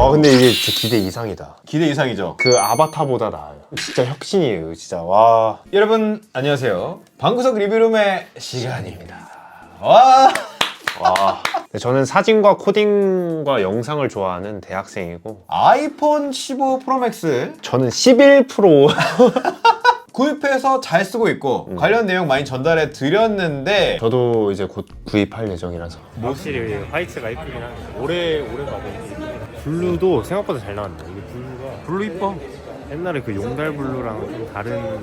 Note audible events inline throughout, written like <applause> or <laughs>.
아 근데 이게 진짜 기대 이상이다. 기대 이상이죠. 그 아바타보다 나아요. 진짜 혁신이에요, 진짜. 와. 여러분 안녕하세요. 방구석 리뷰룸의 시간입니다. 와. 와. 네, 저는 사진과 코딩과 영상을 좋아하는 대학생이고 아이폰 15 프로맥스 저는 11 프로 <laughs> 구입해서 잘 쓰고 있고 음. 관련 내용 많이 전달해 드렸는데 저도 이제 곧 구입할 예정이라서 확실히 화이트가 이쁘긴 하네. 오래 오래 해. 블루도 생각보다 잘 나왔네. 이게 블루가 블루 이뻐. 옛날에 그 용달 블루랑 좀 다른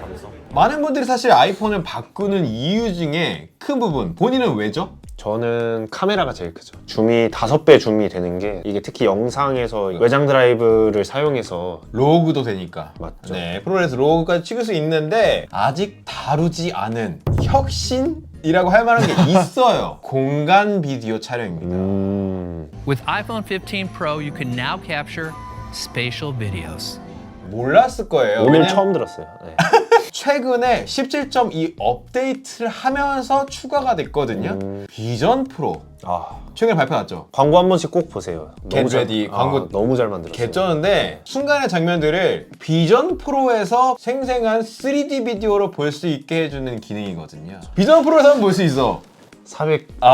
감성. 많은 분들이 사실 아이폰을 바꾸는 이유 중에 큰 부분 본인은 왜죠? 저는 카메라가 제일 크죠. 줌이 다섯 배 줌이 되는 게 이게 특히 영상에서 외장 드라이브를 사용해서 로그도 되니까. 맞죠. 네, 프로레스 로그까지 찍을 수 있는데 아직 다루지 않은 혁신 이라고 할 만한 게 있어요. 공간 비디오 촬영입니다. 음. With iPhone 15 Pro, you can now capture spatial videos. 몰랐을 거예요. 오늘 왜냐면 처음 들었어요. 네. 최근에 17.2 업데이트를 하면서 추가가 됐거든요. 음. 비전 프로 아 최근에 발표났죠. 광고 한 번씩 꼭 보세요. Get 잘- ready. 아, 광고 너무 잘 만들었어요. 개쩌는데 순간의 장면들을 비전 프로에서 생생한 3D 비디오로 볼 수 있게 해주는 기능이거든요. 비전 프로에서 볼 수 있어. 400 아,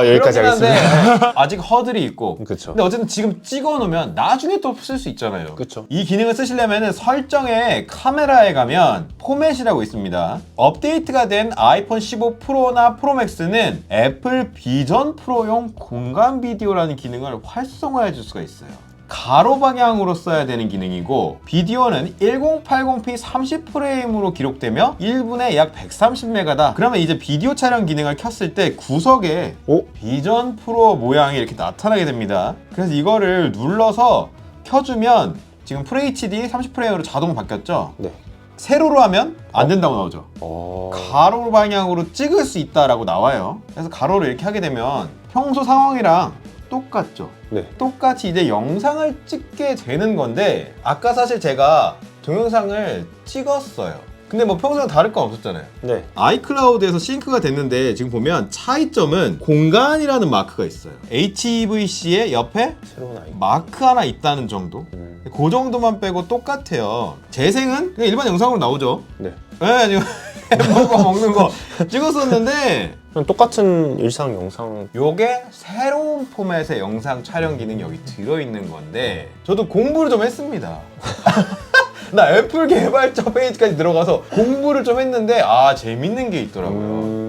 아, 여기까지 그렇긴 하겠습니다. 한데 <laughs> 아직 허들이 있고. 그쵸. 근데 어쨌든 지금 찍어 놓으면 나중에 또 쓸 수 있잖아요. 그쵸. 이 기능을 쓰시려면 설정에 카메라에 가면 포맷이라고 있습니다. 업데이트가 된 아이폰 15 프로나 프로맥스는 애플 비전 프로용 공간 비디오라는 기능을 활성화해 줄 수가 있어요. 가로 방향으로 써야 되는 기능이고 비디오는 1080p 30프레임으로 기록되며 1분에 약 130메가다. 그러면 이제 비디오 촬영 기능을 켰을 때 구석에 오? 비전 프로 모양이 이렇게 나타나게 됩니다. 그래서 이거를 눌러서 켜주면 지금 FHD 30프레임으로 자동 바뀌었죠? 네. 세로로 하면 안 된다고 나오죠. 어. 가로 방향으로 찍을 수 있다라고 나와요. 그래서 가로로 이렇게 하게 되면 평소 상황이랑 똑같죠. 네. 똑같이 이제 영상을 찍게 되는 건데 아까 사실 제가 동영상을 찍었어요. 근데 뭐 평소랑 다를 건 없었잖아요. 네. 아이클라우드에서 싱크가 됐는데 지금 보면 차이점은 공간이라는 마크가 있어요. HEVC의 옆에 새로운 아이. 마크 하나 있다는 정도. 음. 그 정도만 빼고 똑같아요. 재생은 그냥 일반 영상으로 나오죠. 네. 네, 지금 <laughs> 햄버거 먹는 거 찍었었는데 그냥 똑같은 일상 영상 요게 새로운 포맷의 영상 촬영 기능이 여기 들어있는 건데 저도 공부를 좀 했습니다. <laughs> 나 애플 개발자 페이지까지 들어가서 공부를 좀 했는데 아 재밌는 게 있더라고요.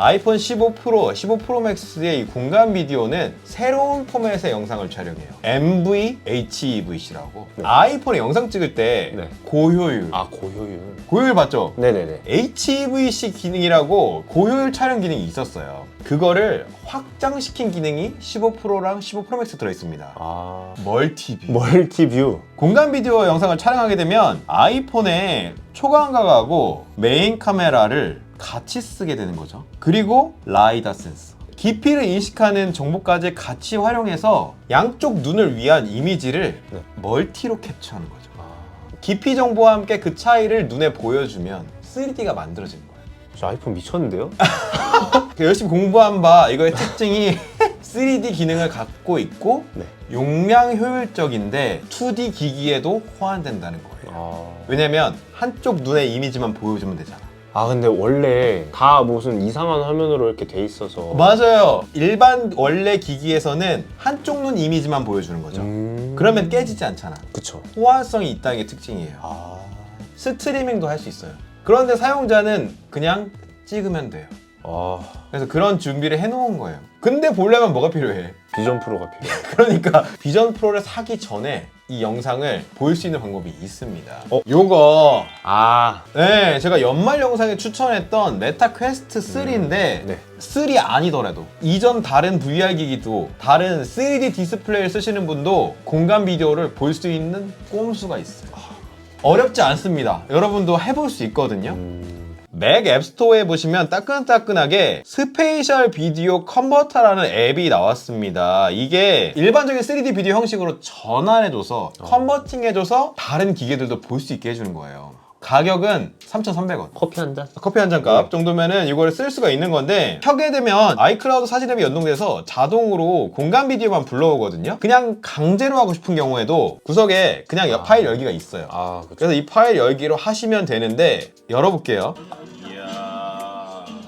음. 아이폰 15 프로, 15 프로 맥스의 이 공간 비디오는 새로운 포맷의 영상을 촬영해요. MVHEVC라고. 네. 아이폰에 영상 찍을 때 네. 고효율. 아 고효율. 고효율 봤죠? 네네네. HEVC 기능이라고 고효율 촬영 기능이 있었어요. 그거를 확장시킨 기능이 15 프로랑 15 프로 맥스 들어있습니다. 아 멀티뷰. 멀티뷰. 공간 비디오 영상을 촬영하게 되면 아이폰에 초광각하고 메인 카메라를 같이 쓰게 되는 거죠. 그리고 라이다 센서. 깊이를 인식하는 정보까지 같이 활용해서 양쪽 눈을 위한 이미지를 네. 멀티로 캡처하는 거죠. 아, 깊이 정보와 함께 그 차이를 눈에 보여주면 3D가 만들어지는 거예요. 저 아이폰 미쳤는데요? <laughs> 그 열심히 공부한 바 이거의 특징이 <laughs> 3D 기능을 갖고 있고 네. 용량 효율적인데 2D 기기에도 호환된다는 거예요. 아. 왜냐면 한쪽 눈의 이미지만 보여주면 되잖아. 아 근데 원래 다 무슨 이상한 화면으로 이렇게 돼 있어서. 맞아요. 일반 원래 기기에서는 한쪽 눈 이미지만 보여주는 거죠. 음. 그러면 깨지지 않잖아. 그쵸. 호환성이 있다는 게 특징이에요. 아. 스트리밍도 할 수 있어요. 그런데 사용자는 그냥 찍으면 돼요. 아 그래서 그런 준비를 해놓은 거예요. 근데 보려면 뭐가 필요해? 비전 프로가 필요해. <laughs> 그러니까 비전 프로를 사기 전에 이 영상을 볼 수 있는 방법이 있습니다. 어? 요거 아. 네, 제가 연말 영상에 추천했던 메타 퀘스트 3인데 네. 3 아니더라도 이전 다른 VR 기기도 다른 3D 디스플레이를 쓰시는 분도 공간 비디오를 볼 수 있는 꼼수가 있어요. 어렵지 않습니다. 여러분도 해볼 수 있거든요. 음. 맥 앱스토어에 보시면 따끈따끈하게 스페이셜 비디오 컨버터라는 앱이 나왔습니다. 이게 일반적인 3D 비디오 형식으로 전환해줘서 컨버팅해줘서 다른 기계들도 볼 수 있게 해주는 거예요. 가격은 3,300원. 커피 한 잔? 커피 한 잔 값 정도면은 이걸 쓸 수가 있는 건데 켜게 되면 아이클라우드 사진 앱이 연동돼서 자동으로 공간 비디오만 불러오거든요. 그냥 강제로 하고 싶은 경우에도 구석에 그냥 여- 파일 열기가 있어요. 아 그쵸 그래서 이 파일 열기로 하시면 되는데 열어볼게요.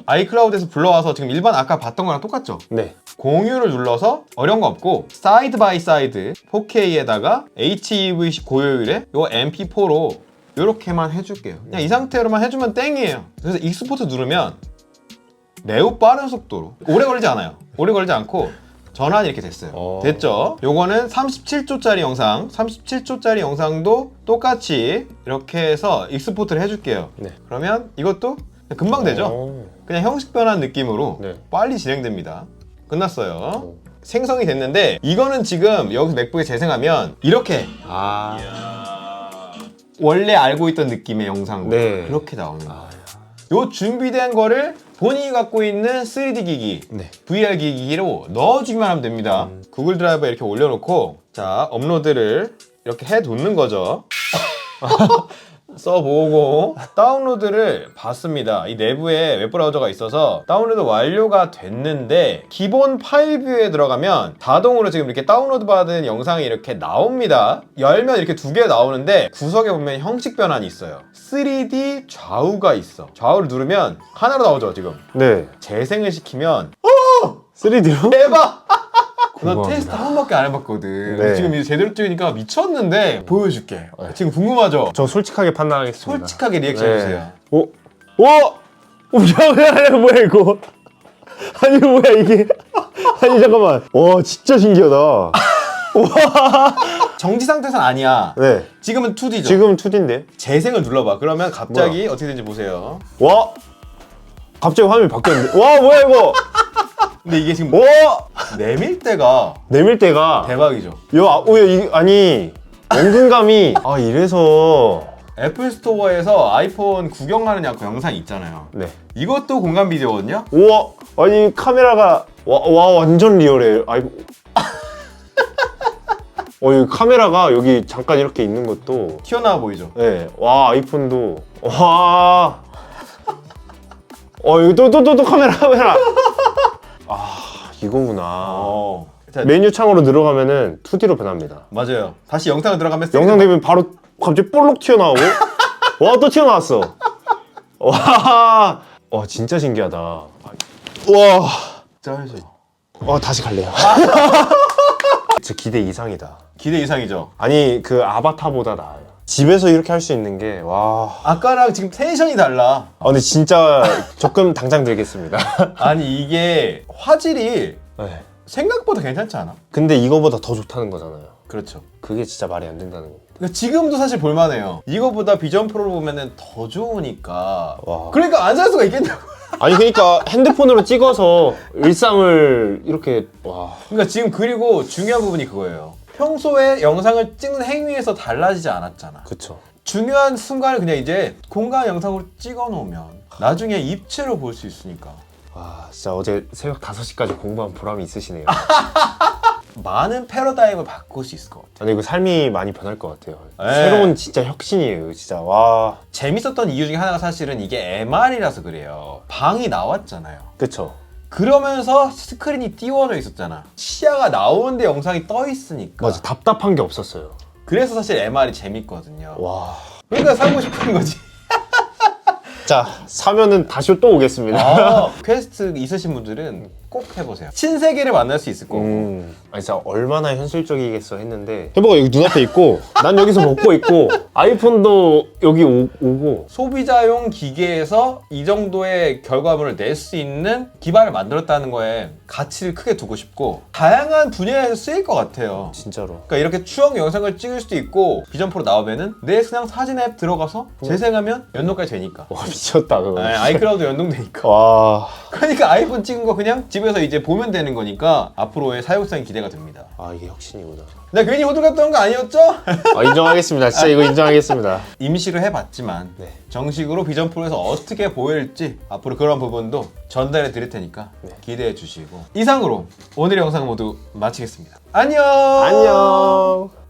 아이클라우드에서 불러와서 지금 일반 아까 봤던 거랑 똑같죠? 네 공유를 눌러서 어려운 거 없고 사이드 바이 사이드 4K에다가 HEVC 고효율에 요 MP4로 이렇게만 해줄게요. 그냥 이 상태로만 해주면 땡이에요. 그래서 익스포트 누르면 매우 빠른 속도로 오래 걸리지 않아요. 오래 걸리지 않고 전환이 이렇게 됐어요. 어. 됐죠? 요거는 37초짜리 영상, 37초짜리 영상도 똑같이 이렇게 해서 익스포트를 해줄게요. 네. 그러면 이것도 금방 되죠? 어. 그냥 형식 변환 느낌으로 네. 빨리 진행됩니다. 끝났어요. 어. 생성이 됐는데 이거는 지금 여기서 맥북에 재생하면 이렇게 아 원래 알고 있던 느낌의 영상 네. 그렇게 나오는 거예요. 아, 요 준비된 거를 본인이 갖고 있는 3D 기기, 네. VR 기기로 넣어주기만 하면 됩니다. 음. 구글 드라이브에 이렇게 올려놓고 자 업로드를 이렇게 해놓는 거죠. <laughs> 써보고 다운로드를 받습니다. 이 내부에 웹브라우저가 있어서 다운로드 완료가 됐는데 기본 파일 뷰에 들어가면 자동으로 지금 이렇게 다운로드 받은 영상이 이렇게 나옵니다. 열면 이렇게 두 개 나오는데 구석에 보면 형식 변환이 있어요. 3D 좌우가 있어. 좌우를 누르면 하나로 나오죠 지금. 네 재생을 시키면 3D로? 대박! 나 궁금합니다. 테스트 한 번밖에 안 해봤거든. 네. 지금 이제 제대로 찍으니까 미쳤는데 보여줄게. 지금 궁금하죠? 저 솔직하게 판단하겠습니다 솔직하게 리액션 네. 해주세요. 오? 오! 오, 뭐야, 뭐야, 이거. 아니, 뭐야, 이게. 아니, 잠깐만. 와, 진짜 신기하다. <laughs> 정지 상태선 아니야. 네. 지금은 2D죠. 지금 2D인데? 재생을 눌러봐. 그러면 갑자기 어떻게 되는지 보세요. 와! 갑자기 화면이 바뀌었는데. 와, 뭐야, 이거. 근데 이게 지금 와! 내밀 때가 내밀 때가. 대박이죠. 야, 아, 오, 야, 이, 아니. 원근감이. <laughs> 아, 이래서. 애플 스토어에서 아이폰 구경하는 그 영상 있잖아요. 네. 이것도 공간 비디오거든요. 우와! 아니, 카메라가. 와, 와 완전 리얼해. 아이 어, 이 카메라가 여기 잠깐 이렇게 있는 것도 튀어나와 보이죠? 네, 와 아이폰도 와, 어 여기 또또또또 카메라 카메라. 아 이거구나. 어. 자, 메뉴 창으로 들어가면은 2D로 변합니다. 맞아요. 다시 영상을 들어가면 영상 되면 바로 갑자기 볼록 튀어나오고, <laughs> 와 또 튀어나왔어. 와, 와 진짜 신기하다. 와, 짜여져 와 다시 갈래요. <laughs> 제 기대 이상이다. 기대 이상이죠. 아니 그 아바타보다 나아요. 집에서 이렇게 할 수 있는 게 와. 아까랑 지금 텐션이 달라. 아 근데 진짜 적금 당장 들겠습니다. <laughs> 아니 이게 화질이 네. 생각보다 괜찮지 않아? 근데 이거보다 더 좋다는 거잖아요. 그렇죠. 그게 진짜 말이 안 된다는 겁니다. 그러니까 지금도 사실 볼만해요. 이거보다 비전 프로를 보면은 더 좋으니까. 와. 그러니까 안 살 수가 있겠냐고. <laughs> 아니 그러니까 핸드폰으로 찍어서 일상을 이렇게 와. 그러니까 지금 그리고 중요한 부분이 그거예요. 평소에 영상을 찍는 행위에서 달라지지 않았잖아. 그쵸. 중요한 순간을 그냥 이제 공간 영상으로 찍어 놓으면 나중에 입체로 볼 수 있으니까. 와 진짜 어제 새벽 5시까지 공부한 보람이 있으시네요. <laughs> 많은 패러다임을 바꿀 수 있을 것 같아. 아니 이거 삶이 많이 변할 것 같아요. 네. 새로운 진짜 혁신이에요. 진짜 와. 재밌었던 이유 중에 하나가 사실은 이게 MR이라서 그래요. 방이 나왔잖아요. 그쵸. 그러면서 스크린이 띄워져 있었잖아. 시야가 나오는데 영상이 떠 있으니까. 맞아 답답한 게 없었어요. 그래서 사실 MR이 재밌거든요. 와. 그러니까 사고 싶은 거지. <laughs> 자 사면은 다시 또 오겠습니다. 아, <laughs> 퀘스트 있으신 분들은 꼭 해보세요. 신세계를 만날 수 있을 거고. 음, 아니 진짜 얼마나 현실적이겠어 했는데 해보가 여기 눈앞에 있고 난 여기서 먹고 있고 아이폰도 여기 오, 오고 소비자용 기계에서 이 정도의 결과물을 낼 수 있는 기반을 만들었다는 거에 가치를 크게 두고 싶고 다양한 분야에서 쓰일 것 같아요. 진짜로 그러니까 이렇게 추억 영상을 찍을 수도 있고 비전 프로 나오면은 내 그냥 사진 앱 들어가서 재생하면 연동까지 되니까. 와 미쳤다 그거 아, 아이클라우드 연동되니까. 와 그러니까 아이폰 찍은 거 그냥 집에서 이제 보면 되는 거니까 앞으로의 사용성이 기대가 됩니다. 아 이게 혁신이구나 나 괜히 호들갑 떠는 거 아니었죠? 아 인정하겠습니다 진짜 이거 인정하겠습니다 <laughs> 임시로 해봤지만 네. 정식으로 비전 프로에서 어떻게 보일지 앞으로 그런 부분도 전달해 드릴 테니까 네. 기대해 주시고 이상으로 오늘의 영상 모두 마치겠습니다. 안녕. 안녕